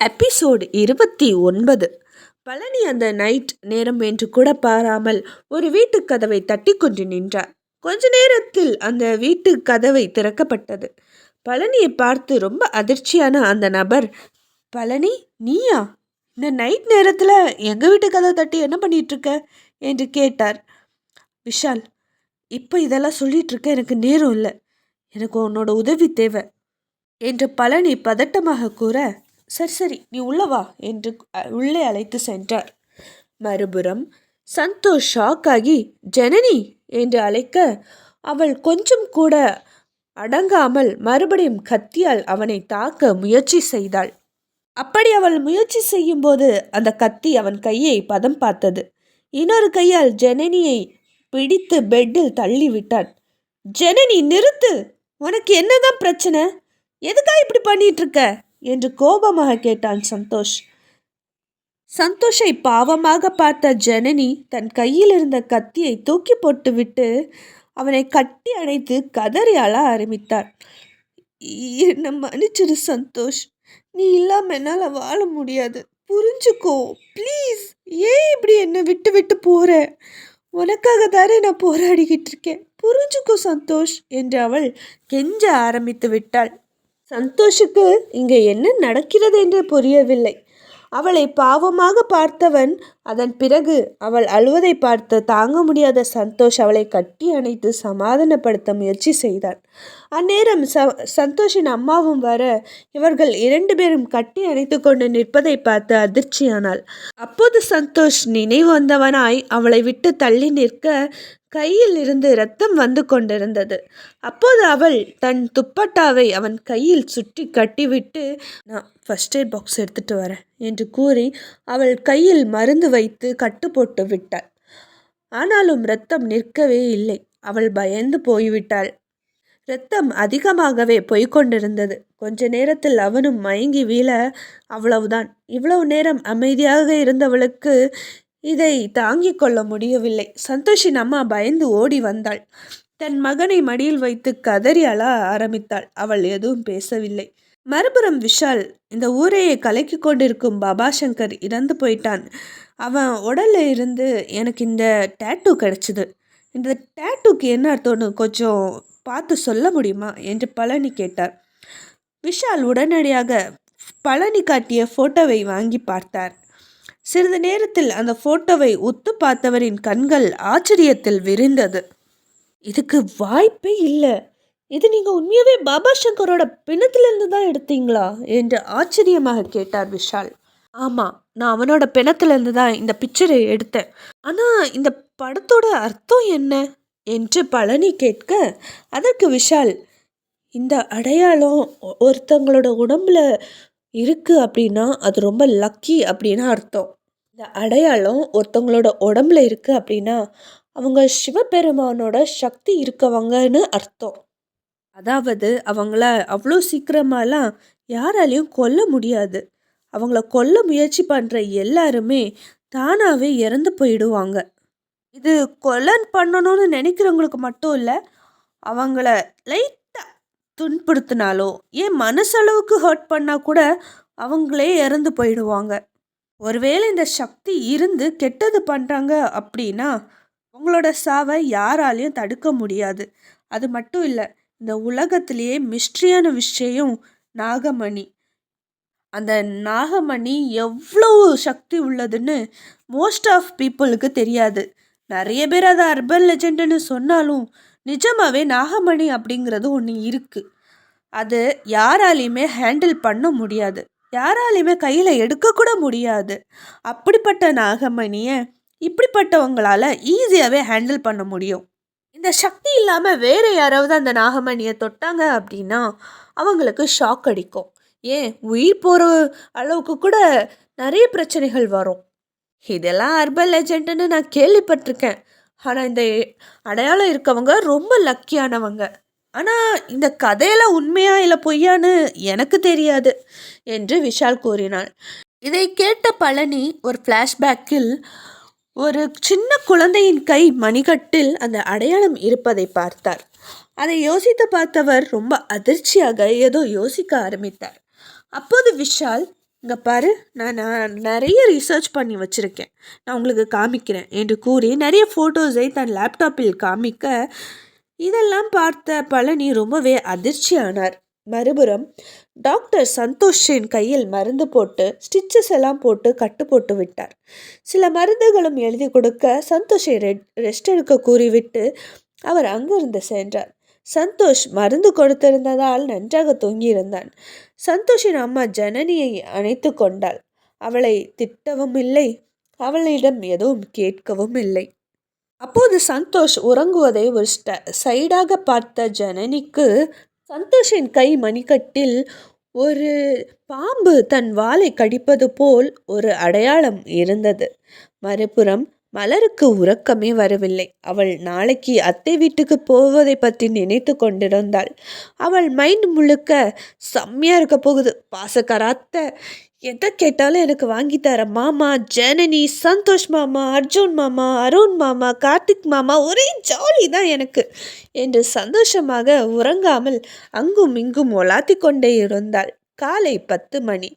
Episode இருபத்தி ஒன்பது. பழனி அந்த நைட் நேரம் என்று கூட பாராமல் ஒரு வீட்டு கதவை தட்டி கொண்டு நின்றார். கொஞ்ச நேரத்தில் அந்த வீட்டு கதவை திறக்கப்பட்டது. பழனியை பார்த்து ரொம்ப அதிர்ச்சியான அந்த நபர் பழனி நீயா? இந்த நைட் நேரத்தில் எங்கள் வீட்டு கதவை தட்டி என்ன பண்ணிகிட்ருக்க என்று கேட்டார். விஷால் இப்போ இதெல்லாம் சொல்லிகிட்ருக்க எனக்கு நேரம் இல்லை. எனக்கு உன்னோட உதவி தேவை. என்று பழனி பதட்டமாக கூற சரி சரி நீ உள்ள வா என்று உள்ளே அழைத்து சென்றார். மறுபுறம் சந்தோஷ் ஷாக் ஆகி ஜனனி! என்று அழைக்க அவள் கொஞ்சம் கூட அடங்காமல் மறுபடியும் கத்தியால் அவனை தாக்க முயற்சி செய்தாள். அப்படி அவள் முயற்சி செய்யும்போது அந்த கத்தி அவன் கையை பதம் பார்த்தது. இன்னொரு கையால் ஜனனியை பிடித்து பெட்டில் தள்ளிவிட்டான். ஜனனி நிறுத்து! உனக்கு என்னதான் பிரச்சனை? எதுக்காக இப்படி பண்ணிட்டு இருக்க? என்று கோபமாக கேட்டான் சந்தோஷ். சந்தோஷை பாவமாக பார்த்த ஜனனி தன் கையில் இருந்த கத்தியை தூக்கி போட்டுவிட்டு அவனை கட்டி அணைத்து கதறி அழ ஆரம்பித்தார் என்ன மன்னிச்சிரு சந்தோஷ். நீ இல்லாம என்னால் வாழ முடியாது. புரிஞ்சுக்கோ. ப்ளீஸ். ஏன் இப்படி என்னை விட்டு விட்டு போற? உனக்காக தானே நான் போராடிக்கிட்டு இருக்கேன். புரிஞ்சுக்கோ சந்தோஷ் என்று அவள் கெஞ்ச ஆரம்பித்து விட்டாள். சந்தோஷுக்கு இங்கே என்ன நடக்கிறது என்று புரியவில்லை. அவளை பாவமாக பார்த்தவன் அதன் பிறகு அவள் அழுவதை பார்த்து தாங்க முடியாத சந்தோஷ் அவளை கட்டி அணைத்து சமாதானப்படுத்த முயற்சி செய்தான் அந்நேரம் ச சந்தோஷின் அம்மாவும் வர இவர்கள் இரண்டு பேரும் கட்டி அணைத்து கொண்டு நிற்பதை பார்த்து அதிர்ச்சியானாள். அப்போது சந்தோஷ் நினைவு வந்தவனாய் அவளை விட்டு தள்ளி நிற்க கையில் இருந்து ரத்தம் வந்து கொண்டிருந்தது. அப்போது அவள் தன் துப்பட்டாவை அவன் கையில் சுற்றி கட்டிவிட்டு நான் ஃபர்ஸ்ட் எய்ட் பாக்ஸ் எடுத்துட்டு வரேன் என்று கூறி அவள் கையில் மருந்து வைத்து கட்டு போட்டு விட்டாள். ஆனாலும் இரத்தம் நிற்கவே இல்லை. அவள் பயந்து போய்விட்டாள். இரத்தம் அதிகமாகவே போய்க்கொண்டிருந்தது கொஞ்ச நேரத்தில் அவனும் மயங்கி வீழ அவ்வளவுதான். இவ்வளவு நேரம் அமைதியாக இருந்தவளுக்கு இதை தாங்கிக் கொள்ள முடியவில்லை. சந்தோஷின் அம்மா பயந்து ஓடி வந்தாள். தன் மகனை மடியில் வைத்து கதறி அழ ஆரம்பித்தாள். அவள் எதுவும் பேசவில்லை. மறுபுறம் விஷால் இந்த ஊரையே கலக்கி கொண்டிருக்கும் பாபா சங்கர் இறந்து போயிட்டான். அவன் உடல்ல இருந்து எனக்கு இந்த டேட்டூ கிடச்சிது. இந்த டேட்டூக்கு என்ன அர்த்தம்னு கொஞ்சம் பார்த்து சொல்ல முடியுமா? என்று பழனி கேட்டார். விஷால் உடனடியாக பழனி காட்டிய ஃபோட்டோவை வாங்கி பார்த்தார். சிறிது நேரத்தில் அந்த ஃபோட்டோவை ஒத்து பார்த்தவரின் கண்கள் ஆச்சரியத்தில் விரிந்தது. இதுக்கு வாய்ப்பே இல்லை. இது நீங்கள் உண்மையாகவே பாபா சங்கரோட பிணத்திலிருந்து தான் எடுத்தீங்களா? என்று ஆச்சரியமாக கேட்டார் விஷால். ஆமாம் நான் அவனோட பிணத்திலிருந்து தான் இந்த பிக்சரை எடுத்தேன். ஆனால் இந்த படத்தோட அர்த்தம் என்ன? என்று பழனி கேட்க அதற்கு விஷால் இந்த அடையாளம் ஒருத்தங்களோட உடம்புல இருக்குது அப்படின்னா அது ரொம்ப லக்கி அப்படின்னு அர்த்தம். இந்த அடையாளம் ஒருத்தவங்களோட உடம்புல இருக்குது அப்படின்னா அவங்க சிவபெருமானோட சக்தி இருக்கவங்கன்னு அர்த்தம். அதாவது அவங்கள அவ்வளோ சீக்கிரமாலாம் யாராலையும் கொல்ல முடியாது. அவங்கள கொல்ல முயற்சி பண்ணுற எல்லாருமே தானாகவே இறந்து போயிடுவாங்க. இது கொல்லன் பண்ணணும்னு நினைக்கிறவங்களுக்கு மட்டும் இல்லை அவங்கள லைட் துன்புறுத்தினாலோ ஏன் மனசளவுக்கு ஹர்ட் பண்ணால் கூட அவங்களே இறந்து போயிடுவாங்க. ஒருவேளை இந்த சக்தி இருந்து கெட்டது பண்ணுறாங்க அப்படின்னா அவங்களோட சாவை யாராலையும் தடுக்க முடியாது. அது மட்டும் இல்லை இந்த உலகத்திலேயே மிஸ்ட்ரியான விஷயம் நாகமணி. அந்த நாகமணி எவ்வளோ சக்தி உள்ளதுன்னு மோஸ்ட் ஆஃப் பீப்புளுக்கு தெரியாது. நிறைய பேர் அதை அர்பன் லெஜெண்டுன்னு சொன்னாலும் நிஜமாவே நாகமணி அப்படிங்கிறது ஒன்று இருக்குது அது யாராலையுமே ஹேண்டில் பண்ண முடியாது. யாராலையுமே கையில் எடுக்கக்கூட முடியாது. அப்படிப்பட்ட நாகமணியை இப்படிப்பட்டவங்களால ஈஸியாகவே ஹேண்டில் பண்ண முடியும். இந்த சக்தி இல்லாமல் வேறு யாராவது அந்த நாகமணியை தொட்டாங்க அப்படின்னா அவங்களுக்கு ஷாக் அடிக்கும். ஏன்? உயிர் போகிற அளவுக்கு கூட நிறைய பிரச்சனைகள் வரும். இதெல்லாம் அர்பன் லெஜெண்டுன்னு நான் கேள்விப்பட்டிருக்கேன். ஆனால் இந்த அடையாளம் இருக்கவங்க ரொம்ப லக்கியானவங்க ஆனால் இந்த கதையெல்லாம் உண்மையா இல்லை பொய்யான்னு எனக்கு தெரியாது என்று விஷால் கூறினாள். இதை கேட்ட பழனி ஒரு ஃப்ளாஷ்பேக்கில் ஒரு சின்ன குழந்தையின் கை மணிக்கட்டில் அந்த அடையாளம் இருப்பதை பார்த்தார் அதை யோசித்து பார்த்தவர் ரொம்ப அதிர்ச்சியாக ஏதோ யோசிக்க ஆரம்பித்தார். அப்போது விஷால் இங்கே பாரு நான் நான் நிறைய ரிசர்ச் பண்ணி வச்சுருக்கேன். நான் உங்களுக்கு காமிக்கிறேன். என்று கூறி நிறைய ஃபோட்டோஸை தன் லேப்டாப்பில் காமிக்க இதெல்லாம் பார்த்த பழனி ரொம்பவே அதிர்ச்சியானார். மறுபுறம் டாக்டர் சந்தோஷின் கையில் மருந்து போட்டு ஸ்டிச்சஸ் எல்லாம் போட்டு கட்டு போட்டு விட்டார். சில மருந்துகளும் எழுதி கொடுக்க சந்தோஷை ரெட் ரெஸ்ட் எடுக்க கூறிவிட்டு அவர் அங்கிருந்து சென்றார். சந்தோஷ் மருந்து கொடுத்திருந்ததால் நன்றாக தூங்கியிருந்தான். சந்தோஷின் அம்மா ஜனனியை அணைத்து கொண்டாள். அவளை திட்டவும் இல்லை அவளிடம் எதுவும் கேட்கவும் இல்லை. அப்போது சந்தோஷ் உறங்குவதை ஒரு ஸ்ட சைடாக பார்த்த ஜனனிக்கு சந்தோஷின் கை மணிக்கட்டில் ஒரு பாம்பு தன் வாலை கடிப்பது போல் ஒரு அடையாளம் இருந்தது. மறுபுறம் மலருக்கு உறக்கமே வரவில்லை. அவள் நாளைக்கு அத்தை வீட்டுக்கு போவதை பற்றி நினைத்து கொண்டிருந்தாள். அவள் மைண்ட் முழுக்க செம்மையாக இருக்க போகுது. பாசக்கராத்த எதை கேட்டாலும் எனக்கு வாங்கி தர மாமா ஜனனி சந்தோஷ் மாமா அர்ஜுன் மாமா அருண் மாமா கார்த்திக் மாமா ஒரே ஜாலி தான் எனக்கு என்று சந்தோஷமாக உறங்காமல் அங்கும் இங்கும் ஒலாத்தி கொண்டே இருந்தாள். காலை பத்து மணி.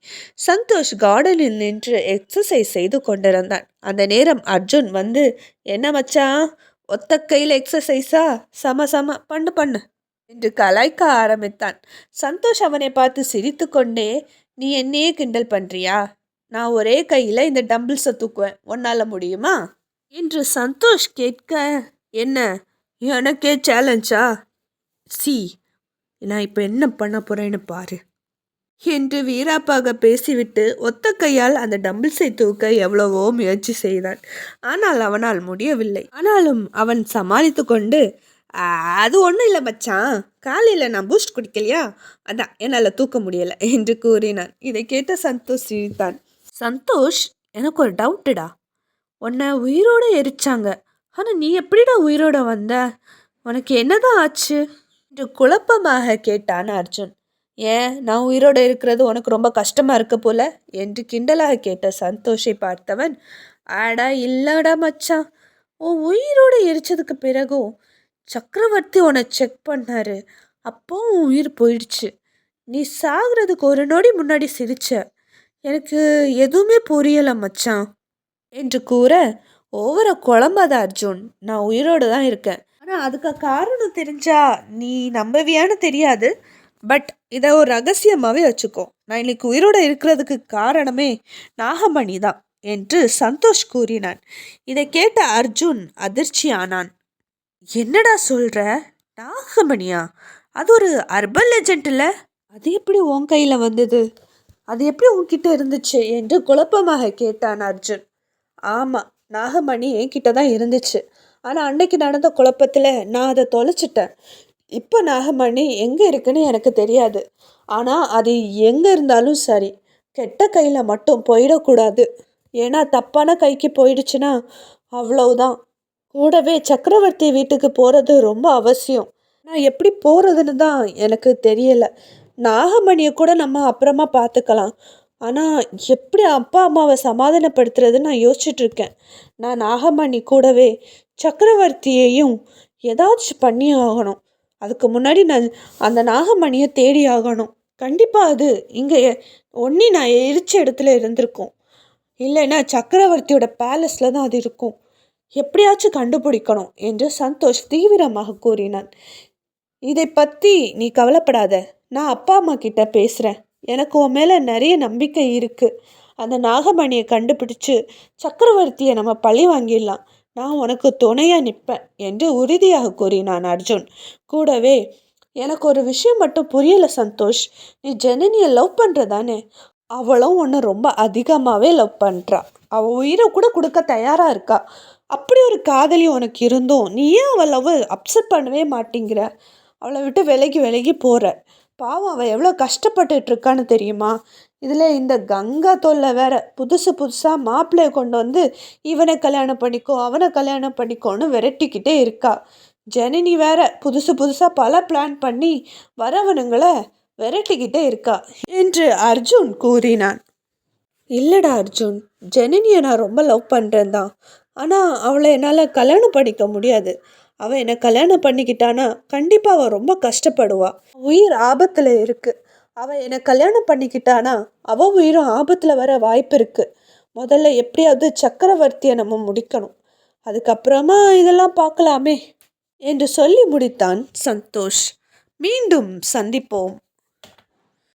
சந்தோஷ் கார்டனில் நின்று எக்ஸசைஸ் செய்து கொண்டிருந்தான். அந்த நேரம் அர்ஜுன் வந்து என்ன மச்சான் ஒத்த கையில் எக்ஸசைஸா சம சம பண்ணு பண்ணு என்று கலாய்க்க ஆரம்பித்தான். சந்தோஷ் அவனை பார்த்து சிரித்து கொண்டே நீ என்னையே கிண்டல் பண்ணுறியா நான் ஒரே கையில் இந்த டம்பிள்ஸை தூக்குவேன். உன்னால் முடியுமா? என்று சந்தோஷ் கேட்க என்ன? எனக்கே சேலஞ்சா சி நான் இப்போ என்ன பண்ண போகிறேன்னு பாரு. என்று வீராப்பாக பேசிவிட்டு ஒத்த கையால் அந்த டம்பிள்ஸை தூக்க எவ்வளவோ முயற்சி செய்தான். ஆனால் அவனால் முடியவில்லை. ஆனாலும் அவன் சமாளித்து கொண்டு அது ஒன்றும் இல்லை மச்சான். காலையில் நான் பூஸ்ட் குடிக்கலையா? அதான் என்னால் தூக்க முடியலை என்று கூறினான். இதை கேட்ட சந்தோஷ் சிரித்தான். சந்தோஷ் எனக்கு ஒரு டவுட்டுடா. உன்னை உயிரோடு எரிச்சாங்க. ஆனால் நீ எப்படிடா உயிரோட வந்த? உனக்கு என்னதான் ஆச்சு? என்று குழப்பமாக கேட்டான் அர்ஜுன். ஏன்? நான் உயிரோடு இருக்கிறது உனக்கு ரொம்ப கஷ்டமாக இருக்க போல? என்று கிண்டலாக கேட்ட சந்தோஷை பார்த்தவன் ஆடா இல்லடா மச்சான். உன் உயிரோடு எரிச்சதுக்கு பிறகும் சக்கரவர்த்தி உன்னை செக் பண்ணாரு. அப்போ உன் உயிர் போயிடுச்சு. நீ சாகிறதுக்கு ஒரு நொடி முன்னாடி சிரிச்ச. எனக்கு எதுவுமே புரியலை மச்சான். என்று கூற ஓவர குழம்பாத அர்ஜுன். நான் உயிரோடு தான் இருக்கேன். ஆனால் அதுக்கு காரணம் தெரிஞ்சா நீ நம்பவியான்னு தெரியாது. பட் இதை ஒரு ரகசியமாகவே வச்சுக்கோ. நான் இன்னைக்கு உயிரோடு இருக்கிறதுக்கு காரணமே நாகமணி தான் என்று சந்தோஷ் கூறினான். இதை கேட்ட அர்ஜுன் அதிர்ச்சி ஆனான் என்னடா சொல்கிற நாகமணியா? அது ஒரு அர்பன் லெஜெண்ட் இல்லை? அது எப்படி உன் கையில் வந்தது? அது எப்படி உன்கிட்ட இருந்துச்சு? என்று குழப்பமாக கேட்டான் அர்ஜுன். ஆமாம் நாகமணி என்கிட்ட தான் இருந்துச்சு. ஆனால் அன்னைக்கு நடந்த குழப்பத்தில் நான் அதை தொலைச்சிட்டேன். இப்போ நாகமணி எங்கே இருக்குன்னு எனக்கு தெரியாது. ஆனால் அது எங்கே இருந்தாலும் சரி கெட்ட கையில் மட்டும் போயிடக்கூடாது. ஏன்னா தப்பான கைக்கு போயிடுச்சுன்னா அவ்வளவுதான். கூடவே சக்கரவர்த்தி வீட்டுக்கு போகிறது ரொம்ப அவசியம். நான் எப்படி போகிறதுன்னு தான் எனக்கு தெரியலை. நாகமணியை கூட நம்ம அப்புறமா பார்த்துக்கலாம். ஆனால் எப்படி அப்பா அம்மாவை சமாதானப்படுத்துறதுன்னு நான் யோசிச்சுட்ருக்கேன் நான் நாகமணி கூடவே சக்கரவர்த்தியையும் ஏதாச்சும் பண்ணி ஆகணும். அதுக்கு முன்னாடி நான் அந்த நாகமணியை தேடி ஆகணும். கண்டிப்பாக அது இங்கே ஒன்றி நான் எரிச்ச இடத்துல இருந்திருக்கும். இல்லைன்னா சக்கரவர்த்தியோட பேலஸில் தான் அது இருக்கும். எப்படியாச்சும் கண்டுபிடிக்கணும் என்று சந்தோஷ் தீவிரமாக கூறினான். இதை பற்றி நீ கவலைப்படாத நான் அப்பா அம்மா கிட்ட பேசுகிறேன் எனக்கு உன் மேலே நிறைய நம்பிக்கை இருக்குது அந்த நாகமணியை கண்டுபிடிச்சு சக்கரவர்த்தியை நம்ம பழி வாங்கிடலாம். நான் உனக்கு துணையாக நிற்பேன் என்று உறுதியாக கூறினான் அர்ஜுன். கூடவே எனக்கு ஒரு விஷயம் மட்டும் புரியலை சந்தோஷ். நீ ஜனனியை லவ் பண்ணுறதானே அவளும் ஒன்று ரொம்ப அதிகமாகவே லவ் பண்ணுறா அவள் உயிரை கூட கொடுக்க தயாராக இருக்கா? அப்படி ஒரு காதலி உனக்கு இருந்தும் நீ ஏன் அவள் லவ் அப்செட் பண்ணவே மாட்டேங்கிற? அவளை விட்டு விலகி விலகி போகிற பாவம் அவள் எவ்வளோ கஷ்டப்பட்டுட்டு இருக்கான்னு தெரியுமா? இதில் இந்த கங்கா தொல்லை வேற புதுசு புதுசாக மாப்பிள்ளையை கொண்டு வந்து இவனை கல்யாணம் பண்ணிக்கோ அவனை கல்யாணம் பண்ணிக்கோன்னு விரட்டிக்கிட்டே இருக்கா. ஜனனி வேற புதுசு புதுசாக பல பிளான் பண்ணி வரவனுங்களை விரட்டிக்கிட்டே இருக்கா என்று அர்ஜுன் கூறினான். இல்லைடா அர்ஜுன் ஜனனியை நான் ரொம்ப லவ் பண்ணுறேன் தான். ஆனால் அவளை என்னால் கல்யாணம் பண்ணிக்க முடியாது. அவள் என்னை கல்யாணம் பண்ணிக்கிட்டானா கண்டிப்பாக அவள் ரொம்ப கஷ்டப்படுவா. உயிர் ஆபத்தில் இருக்குது அவள் என்னை கல்யாணம் பண்ணிக்கிட்டானா? அவள் உயிரும் ஆபத்தில் வர வாய்ப்பு இருக்குது முதல்ல எப்படியாவது சக்கரவர்த்தியை நம்ம முடிக்கணும். அதுக்கப்புறமா இதெல்லாம் பார்க்கலாமே. என்று சொல்லி முடித்தான் சந்தோஷ். மீண்டும் சந்திப்போம்.